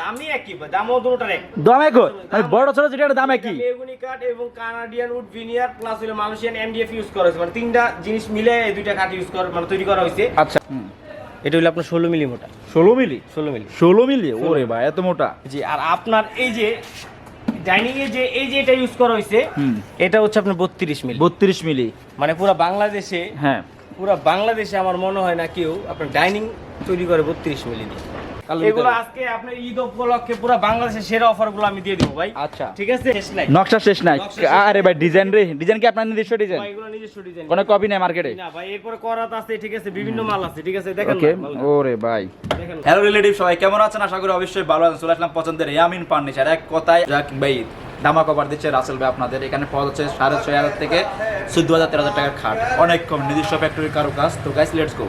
দাম এক মানে বড় ছোট যেটা দাম একই? বেগুনি কাঠ এবং কানাডিয়ান উড ভিনিয়ার প্লাস হলো মালয়েশিয়ান এমডিএফ ইউজ করা হয়েছে। মানে তিনটা জিনিস মিলে এই দুইটা কাঠ ইউজ করা মানে তৈরি করা হয়েছে। আচ্ছা। এটা হলো আপনার ষোলো মিলি মোটা। ষোলো মিলি? ষোলো মিলি। ষোলো মিলি? ওরে ভাই এত মোটা। জি আর আপনার এই যে ডাইনিং এ যে এই যে এটা ইউজ করা হয়েছে এটা হচ্ছে আপনার বত্রিশ মিলি। বত্রিশ মিলি। মানে পুরো বাংলাদেশে হ্যাঁ। পুরো বাংলাদেশে আমার মনে হয় না কেউ আপনার ডাইনিং তৈরি করে বত্রিশ মিলি দিয়ে। এগুলো ভিতরে। আজকে আপনার ঈদ উপলক্ষে পুরো বাংলাদেশের সেরা অফার আমি দিয়ে দিব ভাই। আচ্ছা। ঠিক আছে? শেষ নাই নকশা শেষ নাই। আরে ভাই ডিজাইন রে। ডিজাইন কি আপনার নিজস্ব ডিজাইন এগুলো নিজস্ব ডিজাইন কোনো কপি নাই মার্কেটে না ভাই এরপরে করাত আছে ঠিক আছে বিভিন্ন মাল আছে ঠিক আছে দেখেন ওকে না, মালটা। ওরে ভাই। হ্যালো রিলেটিভ সবাই কেমন আছেন? আশা করি অবশ্যই ভালো আছেন। চলে আসলাম পছন্দের ইয়ামিন ফার্নিচার এক কথায় যাক ভাই দামা কভার দিচ্ছে রাসেল ভাই আপনাদের। এখানে পাওয়া যাচ্ছে সাড়ে ছয় হাজার থেকে চোদ্দ হাজার তেরো হাজার টাকার খাট। অনেক কম নিজস্ব ফ্যাক্টরি কারও কাজ তো গাইস লেটস গো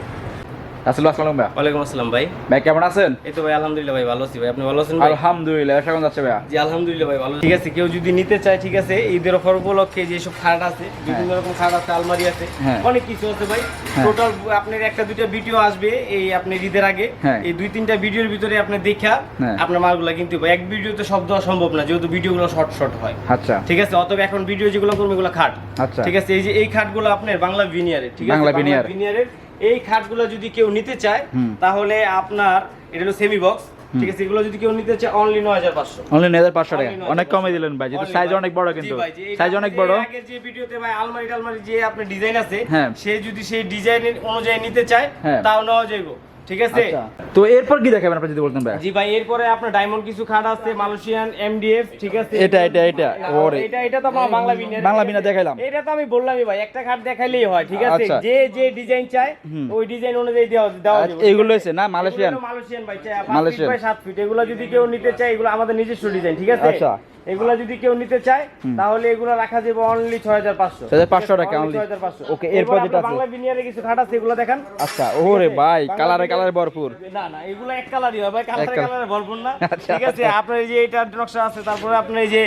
আসসালামু আসসালাম ভাই ওয়ালাইকুম আসসালাম ভাই। ভাই কেমন আছেন? এই তো ভাই আলহামদুলিল্লাহ ভাই ভালো আছি ভাই। আপনি ভালো আছেন ভাই? আলহামদুলিল্লাহ ব্যবসা কেমন যাচ্ছে ভাইয়া। জি আলহামদুলিল্লাহ ভাই ভালো ঠিক আছে কেউ যদি নিতে চায় ঠিক আছে ঈদের অফার উপলক্ষে যে সব খাট আছে বিভিন্ন রকম খাট আছে আলমারি আছে হ্যাঁ। অনেক কিছু আছে ভাই। হ্যাঁ। টোটাল আপনার একটা দুইটা ভিডিও আসবে এই আপনার ঈদের আগে। হ্যাঁ। এই দুই তিনটা ভিডিওর ভিতরে আপনি দেখা হ্যাঁ। আপনার মালগুলা কিন্তু এক ভিডিওতে সব দেওয়া সম্ভব না যেহেতু ভিডিওগুলো শর্ট শর্ট হয়। আচ্ছা। ঠিক আছে অতএব এখন ভিডিও যেগুলো করব এগুলো খাট। আচ্ছা। ঠিক আছে এই যে এই খাটগুলো আপনার বাংলা ভিনিয়ারের ঠিক আছে? বাংলা ভিনিয়ারের এই খাটগুলো যদি কেউ নিতে চায় তাহলে আপনার এটা হলো সেমি বক্স ঠিক আছে? এগুলো যদি কেউ নিতে চায় অনলি নয় হাজার পাঁচশো। অনলি নয় হাজার পাঁচশো টাকা। অনেক কমে দিলেন ভাই যেহেতু সাইজ অনেক বড় কিন্তু। সাইজ অনেক বড়। আগের যে ভিডিওতে ভাই আলমারি টালমারি যে আপনার ডিজাইন আছে হ্যাঁ। সে যদি সেই ডিজাইনের অনুযায়ী নিতে চায় হ্যাঁ। তাও নেওয়া যাইব। ঠিক আছে? আচ্ছা। তো এরপর কি দেখাবেন আপনি যদি বলতেন ভাই? জি ভাই এরপরে আপনার ডায়মন্ড কিছু খাট আছে মালয়েশিয়ান এমডিএফ ঠিক আছে? এটা, এটা, এটা, ওরে। এটা এটা তো আমার বাংলা বিনিয়ার বাংলা বিনিয়ার দেখাইলাম। এটা তো আমি বললামই ভাই একটা খাট দেখাইলেই হয় ঠিক আছে? আচ্ছা। যে যে ডিজাইন চায় ওই ডিজাইন অনুযায়ী দেওয়া দেওয়া আচ্ছা, যাবে। এইগুলো হচ্ছে না? মালয়েশিয়ান এগুলো মালয়েশিয়ান ভাই চাই মালয়েশিয়ান। মালয়েশিয়ান বাই 7 ফিট এগুলো যদি কেউ নিতে চায় এগুলো আমাদের নিজস্ব ডিজাইন ঠিক আছে? আচ্ছা। এগুলো যদি কেউ নিতে চায় তাহলে এগুলো রাখা যাবে অনলি 6500 6500 টাকা only। 6500 Okay, এরপর যেটা আছে? বাংলা বিনিয়ারে কিছু খাট আছে এগুলো দেখান। আচ্ছা ওরে ভাই কালারে কালারে ভরপুর। না না এগুলো এক কালারই হয় ভাই কালারে কালারে ভরপুর না। আচ্ছা, ঠিক আছে আপনার এই যে এটা নকশা আছে তারপরে আপনার এই যে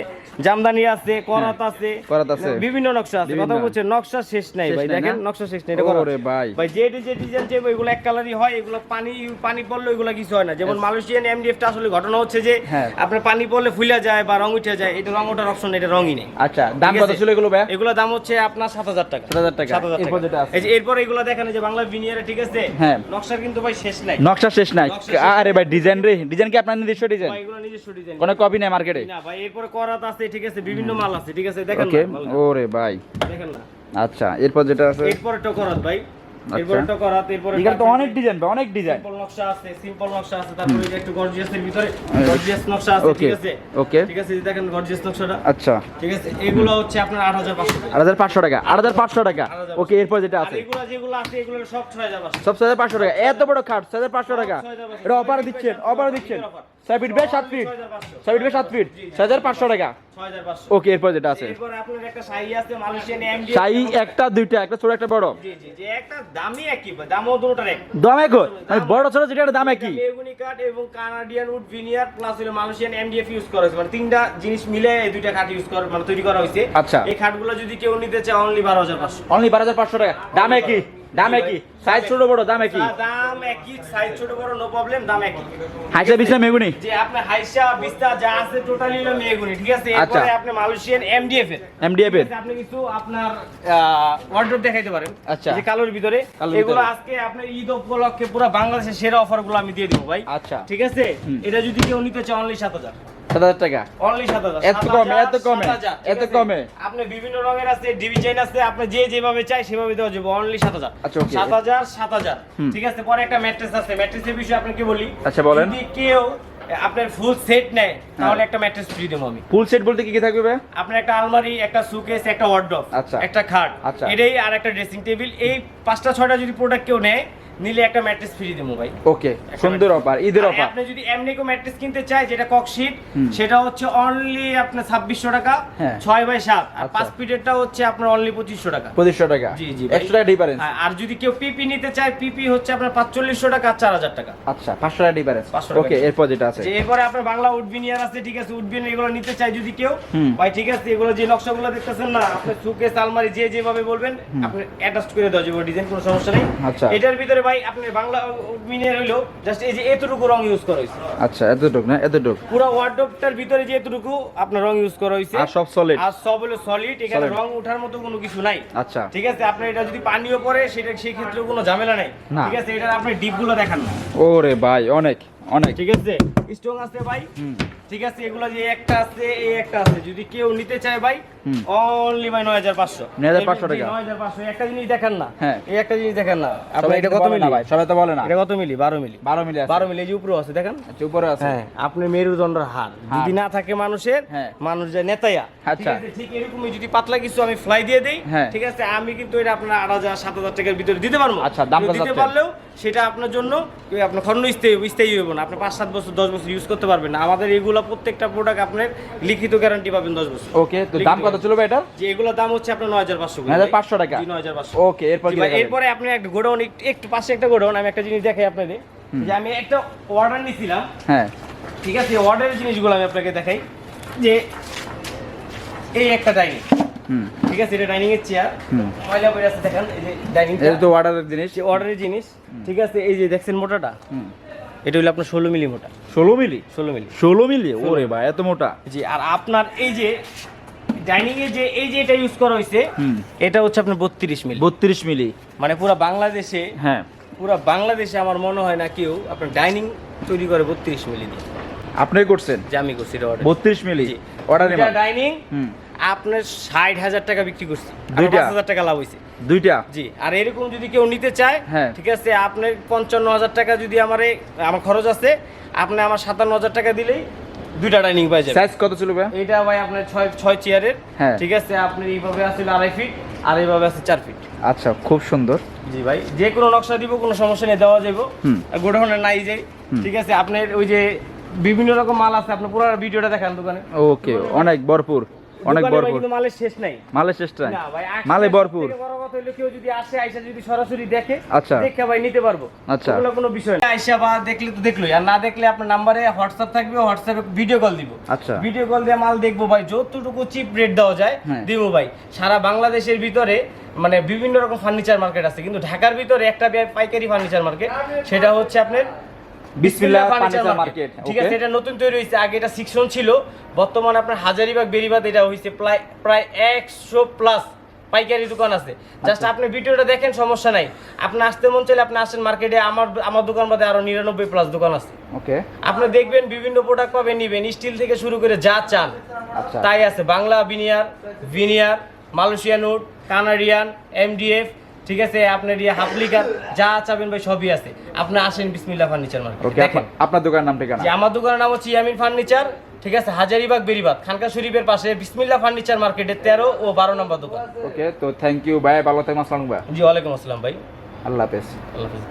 জামদানি আছে করাত আছে করাত আছে। বিভিন্ন নকশা আছে। কথা বলছে নকশা শেষ নাই ভাই দেখেন নকশা শেষ নাই এটা ওরে ভাই। ভাই যে যে ডিজাইন চাইব এগুলো এক কালারই হয় এগুলো পানি পানি পড়লে এগুলো কিছু হয় না। যেমন মালয়েশিয়ান এমডিএফটা আসলে ঘটনা হচ্ছে যে হ্যাঁ। আপনার পানি পড়লে ফুলে যায় বা রং উঠে যায় এটা রং ওঠার অপশন এটা রঙই নেই। আচ্ছা দাম কত ছিল এগুলো ভাই এগুলো দাম হচ্ছে আপনার সাত হাজার টাকা। 7,000 টাকা। 7,000 এরপর। যেটা আছে? এই যে এরপর এগুলো দেখেন যে বাংলা ভিনিয়ারে ঠিক আছে? হ্যাঁ। নকশার কিন্তু ভাই শেষ নাই। নকশা শেষ নাই। আরে ভাই ডিজাইন রে। ডিজাইন কি আপনার নিজস্ব ডিজাইন? ভাই এগুলো নিজস্ব ডিজাইন। কোনো কপি নাই মার্কেটে না ভাই এরপরে করাত আছে ঠিক আছে বিভিন্ন মাল আছে ঠিক আছে? দেখেন। ওরে ভাই। দেখেন না। আচ্ছা এরপর যেটা আছে? এরপরে তো করাত ভাই। আচ্ছা। এরপরে এরপরে এখানে তো অনেক ডিজাইন ভাই অনেক ডিজাইন সিম্পল নকশা আছে সিম্পল নকশা আছে তারপরে এই যে একটু গর্জিয়াসের ভিতরে গর্জিয়াস নকশা আছে ঠিক আছে? ওকে ঠিক আছে দেখেন গর্জিয়াস নকশাটা। আচ্ছা। ঠিক আছে এগুলো হচ্ছে আপনার 8500 টাকা। আট হাজার পাঁচশো টাকা টাকা। ওকে এরপর যেটা আছে। এগুলো যেগুলো আছে এগুলো সব 6500 টাকা। এত বড় খাট ছয় হাজার পাঁচশো টাকা। এটা অফার দিচ্ছেন অফার দিচ্ছেন। ছয় ফিট বেশ সাত ফিট। ছয় ফিট বেশ সাত ফিট। ছয় হাজার পাঁচশো টাকা। ওকে এরপর যেটা আছে। সাই একটা দুইটা একটা ছোট একটা বড়। দাম এক। মানে বড় ছোট যেটা দাম একই। এবং কানাডিয়ান উড ভিনিয়ার প্লাস হলো মালয়েশিয়ান এমডিএফ ইউজ করা হয়েছে। মানে তিনটা জিনিস মিলে এই দুইটা খাট ইউজ করা মানে তৈরি করা হয়েছে। আচ্ছা। এই খাটগুলো যদি কেউ নিতে চায় অনলি বারো হাজার পাঁচশো। অনলি বারো হাজার পাঁচশো টাকা। দাম একই। দাম একই? সাইজ ছোট বড় দাম একই? দাম একই সাইজ ছোট বড় নো প্রবলেম দাম একই। হাইসা মেগুনি? যে আপনার হাইসা বিস্তা যা আছে টোটালি হলো মেগুনি ঠিক আছে? আচ্ছা। এরপরে আপনি মালয়েশিয়ান এমডিএফ এর। এমডিএফ এর। আপনি কিছু আপনার ওয়ার্ডরোব দেখাইতে পারেন। আচ্ছা। যে কালোর ভিতরে। এগুলো আজকে আপনার ঈদ উপলক্ষে পুরো বাংলাদেশের সেরা অফারগুলো আমি দিয়ে দিব ভাই। আচ্ছা। ঠিক আছে? এটা যদি কেউ নিতে চায় অনলি সাত হাজার সাত হাজার টাকা। অনলি সাত হাজার। এত কমে, এত কমে, এত কমে। আপনি বিভিন্ন রঙের আছে ডিজাইন আছে আপনি যে যেভাবে চাই সেভাবে দেওয়া যাবে অনলি সাত হাজার। আচ্ছা। ঠিক আছে? পরে একটা ম্যাট্রেস আছে ম্যাট্রেসের বিষয়ে বলি? আচ্ছা, বলেন। যদি কেউ আপনার ফুল সেট নেয় তাহলে একটা ম্যাট্রেস ফ্রি দেবো আমি। ফুল সেট বলতে কি কি থাকবে আপনার একটা আলমারি একটা সুকেস একটা আচ্ছা। একটা খাট আচ্ছা। এটাই আর একটা ড্রেসিং টেবিল এই পাঁচটা ছয়টা যদি প্রোডাক্ট কেউ নেয় নিলে একটা ম্যাট্রেস ফ্রি দেবো ভাই। ওকে সুন্দর অফার ঈদের অফার আপনি যদি এমনিকো ম্যাট্রেস কিনতে চাই যেটা ককশিট হুম। সেটা হচ্ছে অনলি আপনার ছাব্বিশশো টাকা হ্যাঁ। ছয় বাই সাত। আর আচ্ছা। পাঁচ ফিটেরটা হচ্ছে আপনার অনলি পঁচিশশো টাকা। পঁচিশশো টাকা। জি, জি, ভাই। একশো টাকা ডিফারেন্স হ্যাঁ, আর যদি কেউ পিপি নিতে চায় পিপি হচ্ছে আপনার পাঁচচল্লিশশো টাকা আর চার হাজার টাকা। আচ্ছা পাঁচশো টাকা ডিফারেন্স 500 ওকে এরপর যেটা আছে। যে এরপরে আপনার বাংলা উডবিনিয়ার আছে ঠিক আছে উডবিনিয়ার এগুলো নিতে চাই যদি কেউ ভাই ঠিক আছে এগুলো যে নকশাগুলো দেখতেছেন না আপনি সুকেস আলমারি যে যেভাবে বলবেন আপনি অ্যাটাচ করে দেওয়া যাবে ডিজাইন কোনো সমস্যা নেই। আচ্ছা। এটার ভিতরে ভাই আপনি বাংলা মিনের হইল জাস্ট এই যে এতটুকু রং ইউজ করা হয়েছে। আচ্ছা এতটুক না এতটুক। পুরো ওয়ার্ডরোবটার ভিতরে যে এতটুকু আপনার রং ইউজ করা হয়েছে। আর সব solid? আর সব হলো সলিড এখানে রং ওঠার মতো কোনো কিছু নাই। আচ্ছা। ঠিক আছে আপনার এটা যদি পানিও পড়ে সেটা সেই ক্ষেত্রে কোনো ঝামেলা নাই। ঠিক আছে এটার আপনি ডিপগুলো দেখান। ওরে ভাই অনেক অনেক। ঠিক আছে স্ট্রং আছে ভাই। হুম। ঠিক আছে এগুলো যে একটা আছে এই একটা আছে। যদি কেউ নিতে চায় ভাই অনলি ভাই নয় হাজার পাঁচশো। 9,500 টাকা। নয় হাজার পাঁচশো। একটা জিনিস দেখেন না। হ্যাঁ। এই একটা জিনিস দেখেন না। সবাই এটা কত মিলি? ভাই। সবাই তো বলে না। এটা কত মিলি? বারো মিলি। বারো মিলি আছে। বারো মিলি এই যে উপরে আছে দেখেন। আচ্ছা, উপরে আছে। হ্যাঁ আপনি মেরুদণ্ডের হার। যদি না থাকে মানুষের হ্যাঁ। মানুষ যে নেতায়া ঠিক আচ্ছা। আছে ঠিক এরকমই যদি পাতলা কিছু আমি ফ্লাই দিয়ে দেই হ্যাঁ। ঠিক আছে আমি কিন্তু এটা আপনার আট হাজার সাত হাজার টাকার ভিতরে দিতে পারব। আচ্ছা, দাম দিতে পারলেও সেটা আপনার জন্য আপনার খন্ড স্থায়ী স্থায়ী হইব না। আপনি পাঁচ সাত বছর দশ বছর ইউজ করতে পারবেন না। আমাদের এগুলো প্রত্যেকটা প্রোডাক্ট আপনার লিখিত গ্যারান্টি পাবেন দশ বছর। ওকে তো দাম কত ভাই এটার? যে এগুলো দাম হচ্ছে আপনার নয় হাজার পাঁচশো 9,500 টাকা? নয় হাজার পাঁচশো। ওকে এরপর কি? এরপরে আপনি একটা গোডাউন একটু পাশে একটা গোডাউন আমি একটা জিনিস দেখাই আপনাদের। যে আমি একটা অর্ডার নিয়েছিলাম হ্যাঁ। ঠিক আছে অর্ডারের জিনিসগুলো আমি আপনাকে দেখাই। যে এই একটা ডাইনিং হুম। ঠিক আছে এটা ডাইনিং এর চেয়ার হুম। ময়লা পড়ে আছে দেখেন এই যে ডাইনিং এটা তো অর্ডারের জিনিস। অর্ডারের জিনিস। ঠিক আছে এই যে দেখছেন মোটাটা? এটা হলো আপনার ষোলো মিলি মোটা। ষোলো মিলি? ষোলো মিলি। ষোলো মিলি? ওরে ভাই এত মোটা। জি আর আপনার এই যে ডাইনিং এ যে এই যে এটা ইউজ করা হয়েছে এটা হচ্ছে আপনার বত্রিশ মিলি। বত্রিশ মিলি। মানে পুরো বাংলাদেশে হ্যাঁ। পুরো বাংলাদেশে আমার মনে হয় না কেউ আপনার ডাইনিং তৈরি করে বত্রিশ মিলি দিয়ে। আপনি করছেন? যে আমি করছি বত্রিশ মিলি। অর্ডারে ডাইনিং হুম। আপনার ষাট হাজার টাকা বিক্রি করছি। দুইটা? হাজার টাকা লাভ হয়েছে দুইটা? জি আর এরকম যদি কেউ নিতে চায় হ্যাঁ। ঠিক আছে আপনার পঞ্চান্ন হাজার টাকা যদি আমার আমার খরচ আছে আপনি আমার সাতান্ন হাজার টাকা দিলেই দুইটা ডাইনিং পাই যাবেন সাইজ কত ছিল ভাই এটা ভাই আপনার ছয় ছয় চেয়ারের হ্যাঁ। ঠিক আছে আপনি এইভাবে আসলে আড়াই ফিট আর এইভাবে আছে চার ফিট আচ্ছা খুব সুন্দর। জি ভাই যে কোনো নকশা দিব কোনো সমস্যা নেই দেওয়া যাব গোডাউনে নাই যাই ঠিক আছে আপনার ওই যে বিভিন্ন রকম মাল আছে আপনি পুরো ভিডিওটা দেখান দোকানে। ওকে অনেক ভরপুর। অনেক ভরপুর। মালের শেষ নাই। মালের চেষ্টা না ভাই মালে ভরপুর। বড় কথা হলো কেউ যদি আসে আইসা যদি সরাসরি দেখে আচ্ছা। দেখে ভাই নিতে পারব। আচ্ছা। ওগুলো কোনো বিষয় না। আইসা বা দেখলে তো দেখলোই। আর না দেখলে আপনার নাম্বারে হোয়াটসঅ্যাপ থাকবে হোয়াটসঅ্যাপে ভিডিও কল দিব। আচ্ছা। ভিডিও কল দিয়ে মাল দেখব ভাই। যতটুকু চিপ রেট দেওয়া যায় হ্যাঁ। দিব ভাই। সারা বাংলাদেশের ভিতরে মানে বিভিন্ন রকম ফার্নিচার মার্কেট আছে। কিন্তু ঢাকার ভিতরে একটা পাইকারি ফার্নিচার মার্কেট সেটা হচ্ছে আপনার বিসমিল্লাহ ফার্নিচার মার্কেট ঠিক আছে এটা নতুন তৈরি হয়েছে। আগে এটা সিকশন ছিল বর্তমানে আপনার হাজারিবাগ বেরিবাদ এটা হয়েছে প্রায় প্রায় একশো প্লাস পাইকারি দোকান আছে। জাস্ট আপনি ভিডিওটা দেখেন সমস্যা নাই। আপনি আসতে মন চাইলে আপনি আসেন মার্কেটে আমার আমার দোকান বাদে আরও নিরানব্বই প্লাস দোকান আছে। ওকে। আপনি দেখবেন বিভিন্ন প্রোডাক্ট পাবেন নিবেন। স্টিল থেকে শুরু করে যা চান। আচ্ছা। তাই আছে। Bangla veneer veneer Malaysian wood Canadian MDF ঠিক আছে আপনার ইয়ে হাফলিকার যা চাবেন ভাই সবই আছে। আপনি আসেন বিসমিল্লাহ ফার্নিচার মার্কেট। ওকে দেখেন। আপনার দোকানের নাম ঠিকানা? জি আমার দোকানের নাম হচ্ছে ইয়ামিন ফার্নিচার ঠিক আছে হাজারিবাগ বেরিবাদ খানকা শরীফের পাশে বিসমিল্লা ফার্নিচার মার্কেটের তেরো ও বারো নম্বর দোকান। ওকে তো থ্যাংক ইউ ভাই ভালো থাকবেন আসসালামু ভাই জি ওয়ালাইকুম আসসালাম ভাই। আল্লাহ হাফেজ। আল্লাহ হাফিজ।